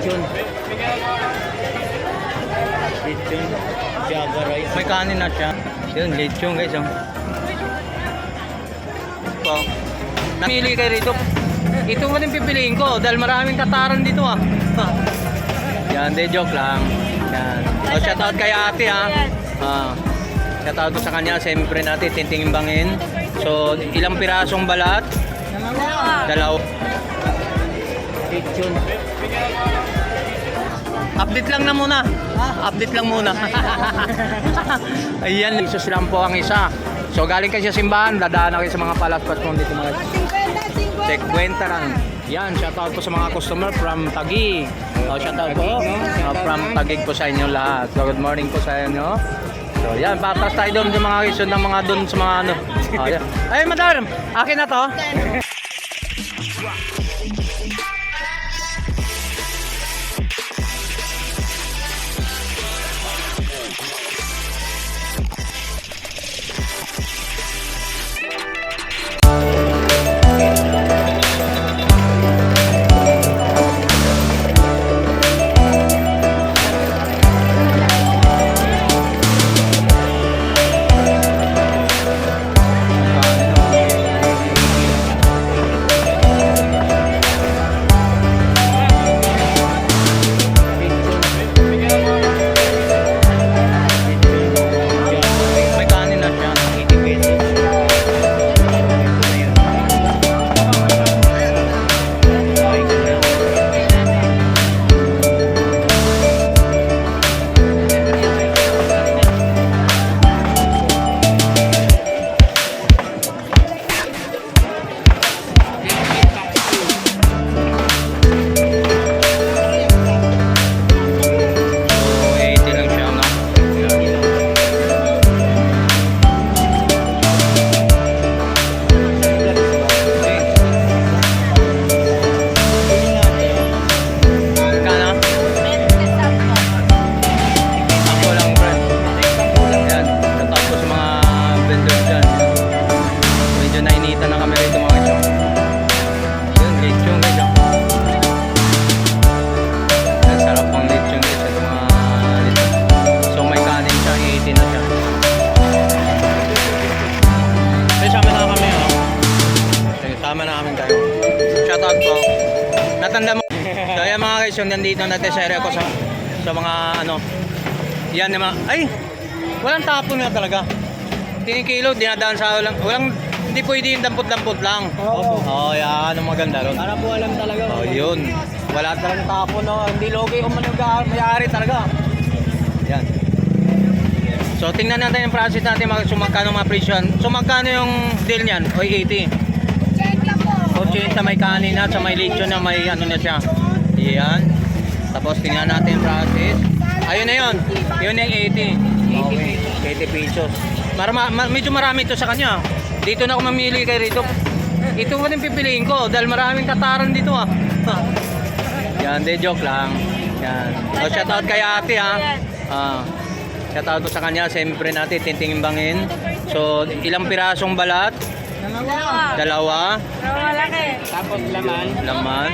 Lechon. Lechon. Java rice. May kanin na siya. Yun, lechon guys. Oh. Po. Namili kayo rito. Ito mo din pipiliin ko dahil maraming kataran dito ah. Yan, de joke lang. Yan. O, shoutout kay ate ha. Ah. Shoutout ko sa kanya. Siyempre natin titingimbangin. So, ilang pirasong balat? Dalaw. Lechon. Update lang na muna. Update lang muna. Ayan, isos lang po ang isa. So galing kayo sa simbahan, dadaan na kayo sa mga palaspas kung dito mga 50 lang. Yan, shoutout po sa mga customer from Taguig. Oh, shoutout po uh, from Taguig po sa inyo lahat. So good morning po sa inyo. So yan, papas tayo doon sa mga iso ng mga doon sa mga ano. Oh, yan. Ay, madam, akin na to. Shoutout po. Natanda mo. So yan mga guys, yung nandito natin sa area ko sa, sa mga ano. Yan naman. Ay! Walang tapon nga talaga. Tinikilo, dinadaan sa walang, walang hindi pwede yung dampot-dampot lang. Oo. Oh, yan ang maganda ron. Para po alam talaga. Oh, yun. Wala talagang tapon, no. Hindi logi kung manag may-ari talaga. Yan. So, tingnan natin yung process natin mag sumagkano mga presyo. So, magkano yung deal niyan? O, 80. 80 may kanin na, sa may lechon na may ano na siya. Yan. Tapos tingnan natin process. Ayun na yun. Yun yung 80. Okay. 80 pesos. Marama, ma- medyo marami ito sa kanya. Dito na ako mamili kay rito. Ito pa din pipiliin ko dahil maraming kataran dito ah. Yan, de joke lang. Yan. So, shoutout kay ate ha. Ah. Shoutout ko sa kanya. Siyempre natin titingimbangin. So, ilang pirasong balat? Dalawa. Pero malaki. Tapos laman. Laman.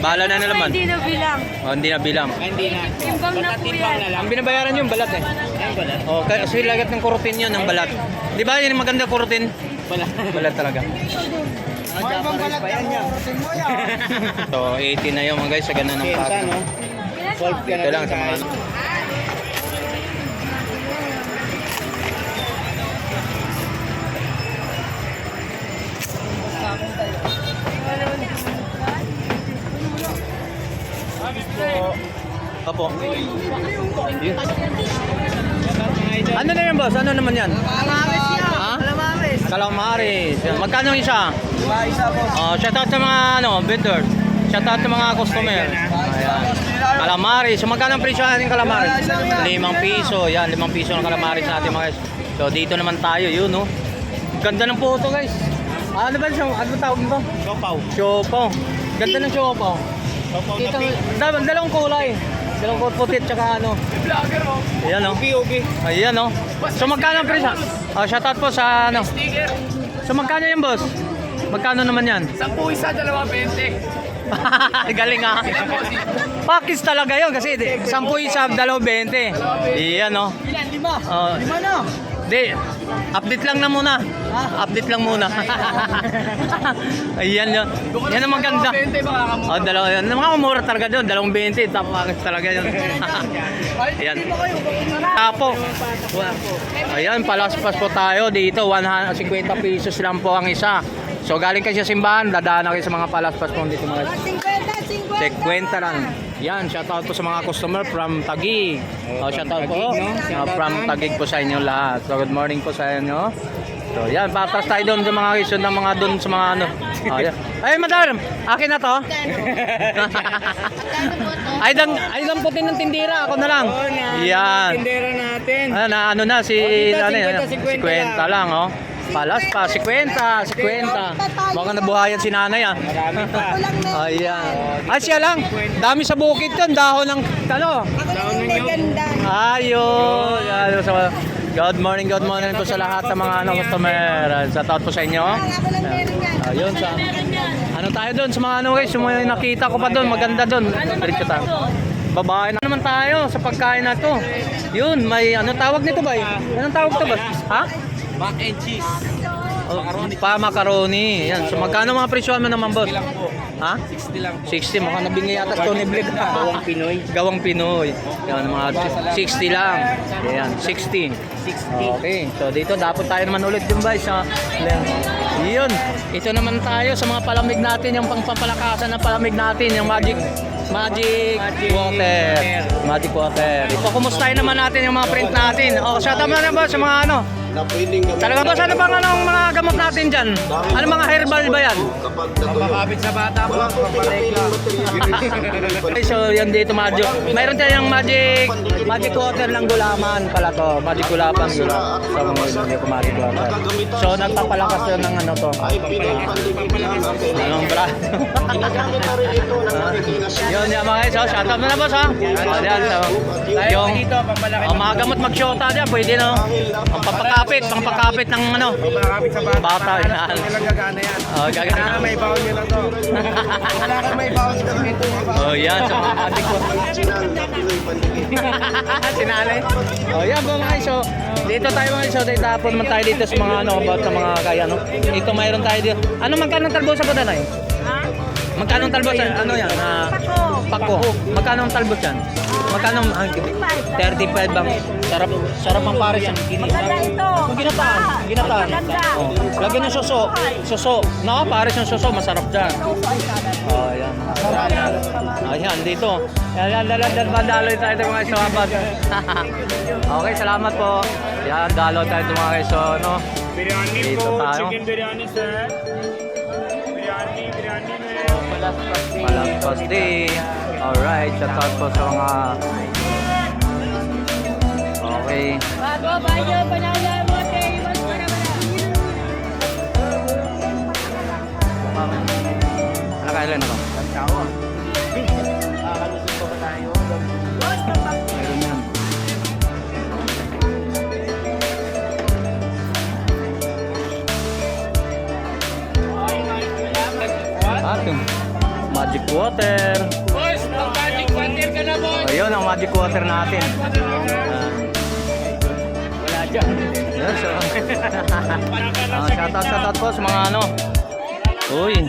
Bala na na laman. Hindi na bilang. Oh, hindi na bilang. Hindi na. Timbang na po yan. na lang. Ang binabayaran yung balat eh. Ay, wala. Oh, kasi lagat ng kurutin yun, ng balat. Di ba yun yung maganda kurutin? Balat talaga. Balat yan yan. So, 80 na yun mga guys, sa ganun ng pack. Solve ka na Ito lang sa mga... Opo. Ano na yan boss? Ano naman yan? Kalamares niya. Ha? Kalamares. Calamares. Yan. Magkano yung isa? Diba, isa po. Oh, shoutout sa mga ano, vendor. Shoutout sa mga customer. Ayan. Calamares. So magkano ang presyo natin calamares? Limang piso. Yan, limang piso ng calamares natin mga guys. So dito naman tayo, yun no. Ganda ng photo guys. Ano ba siya? Ano ba tawag nito? Siopaw. Siopaw. Ganda ng siopaw. Kita, dal dalawang kulay. Dalawang kulay puti at saka ano. Vlogger mo. Ayan no. Ugi, ugi. Ayan no. So magkano ang presyo? Oh, shoutout po sa ano. Sticker. So magkano yan boss? Magkano naman yan? Sampu isa, dalawa, 20. Galing ah. Pakis talaga yun kasi 10 isa, 2.20. Iyan no. Ilan? Lima? Oh, Lima na. Di, update lang na muna. Update lang muna. Ayan yun. Yan ang maganda. 20 baka kamu. Oh, dalawa yun. Mga umura talaga doon. Dalawang 20. Tapos talaga yun. Ayan. Tapo. Ayan, palaspas po tayo dito. 150 pesos lang po ang isa. So galing kayo sa simbahan, dadaan na kayo sa mga palaspas po dito mga 50, 50 50. lang. Yan, shout out po sa mga customer from Taguig. Oh, shout out po. Oh, from Taguig po sa inyo lahat. So good morning po sa inyo. So yan, papas tayo doon sa mga isod ng mga doon sa mga ano. Oh, yan. Ay, madam, akin na to. ay, dan, ay, dan puti ng tindira. Ako na lang. Yan. Tindera natin. Ah, na, ano na, si, dito, ano, yan, 50, 50 lang, oh. Palas pa, 50, 50. Baka nabuhayan si nanay, ah. Marami pa. Ayan. Ay, siya lang. Dami sa bukid yun. Dahon ng, ano. Ako lang yung may ganda. Ayun. Good morning, good morning po sa lahat ng mga ano, customer. Sa out po sa inyo. Ako lang meron yan. Ayun, sa, ano tayo doon sa mga ano guys, yung mga nakita ko pa doon, maganda doon. Diretso tayo. Babae na naman tayo sa pagkain na to. Yun, may ano tawag nito ba? Anong tawag to ba? Ha? Mac and cheese. Oh, pa macaroni. Yan. So magkano mga presyo mo naman, boss? lang po. Ha? 60 lang. 60, mukhang nabingi yata Tony Blake. Gawang Pinoy. Gawang Pinoy. Yan, mga 60 lang. Yan, 60. 60. Okay, so dito dapat tayo naman ulit yung guys sa Yun, ito naman tayo sa mga palamig natin, yung pangpapalakasan ng palamig natin, yung magic Magic, Magic water. water. Magic water. Ito, kumustahin naman natin yung mga print natin. Oh, shout out naman ba sa mga ano? Na pwedeng gamitin Talaga ba ano bang anong mga gamot natin dyan? Ano mga herbal ba yan? kapag natuloy. Papakabit sa bata po. Wala so yan dito magic. Mayroon tayong magic magic water ng gulaman pala to. Magic gulaman gulaman. So mga hindi ko magic water. So nagpapalakas yun ng ano to. Anong bra? Ginagamit na rin ito ng Pilipinas. yun yan mga guys. So shout out na na boss ha. Oh, yan, so, yung oh, mga gamot mag-shota dyan, pwede no. Ang pampakapit, pampakapit ng ano. Papakabit sa bata. Bata, yan. Nilang gagana yan. Oh, gagana. Kailangan may baon lang to. Wala kang may baon sa dito. Oh, yan. Original na Pinoy pandikit. Sinali. Oh, yan po mga guys. So, dito tayo mga guys. So, dito tapon naman tayo dito sa mga ano, about sa mga kaya no. Ito mayroon tayo dito. Ano magkano ang talbos sa Budanay? Ha? Magkano ang talbos? Ano yan? Ah, Pako. pako. Magkano ang talbos yan? Magkano ang ah, 35 bang? Sarap, sarap ang pares yan. Maganda ito. Ginataan, ginataan. Oh. Lagyan ng suso. Suso. No, pares yung suso, masarap dyan. Oh, yan. Ayan, dito. Ayan, dalaw dalaw daloy tayo mga guys sa abad. okay, salamat po. Yan, dalaw tayo mga guys. So, no. Biryani Dito po. tayo. Chicken biryani, sir. Malagpas day. Alright, shout out po sa mga... Okay. Bago, bago, panala mo, tayo. Mas para Ano kailan ako? Kakalusin pa ba tayo? Meron yan. Ato. Magic water. Boys, mag-magic water ka na, boys. Ayun ang magic water natin. Wala dyan. Yes, so. Ah, shoutout, shoutout po sa mga ano. Uy.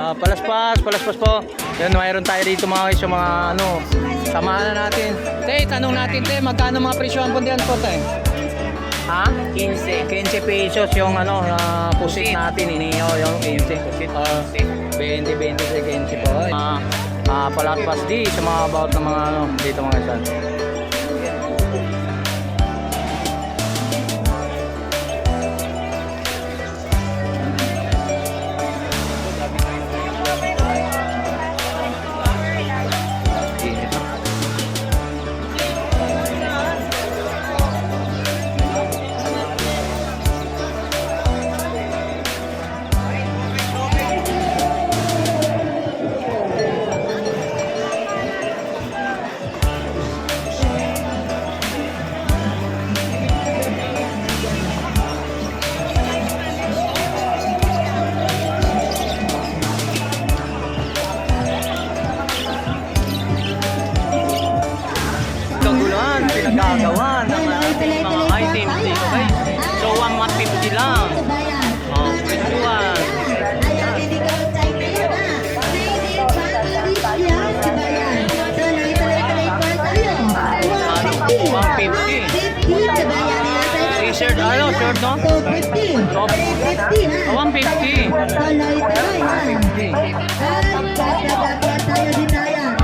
Ah, palaspas, palaspas po. Yan, mayroon tayo dito mga guys, yung mga ano. Samahan na natin. Te, tanong natin, te, magkano mga presyohan po diyan po, te? Ha? 15. 15 pesos yung ano, uh, pusit natin, iniyo, yung 15. Uh, 20, 20 sa 15 po. Ah, ah, palaspas di sa mga about ng mga ano, dito mga guys. Shirt, ano, shirt no? So, 50. Top. 50, ha? Oh, 150. Tuloy-tuloy, ha? At, kaya tayo din ah, tayo.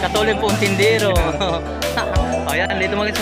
Katulad po ang tindero. Ayan, dito mga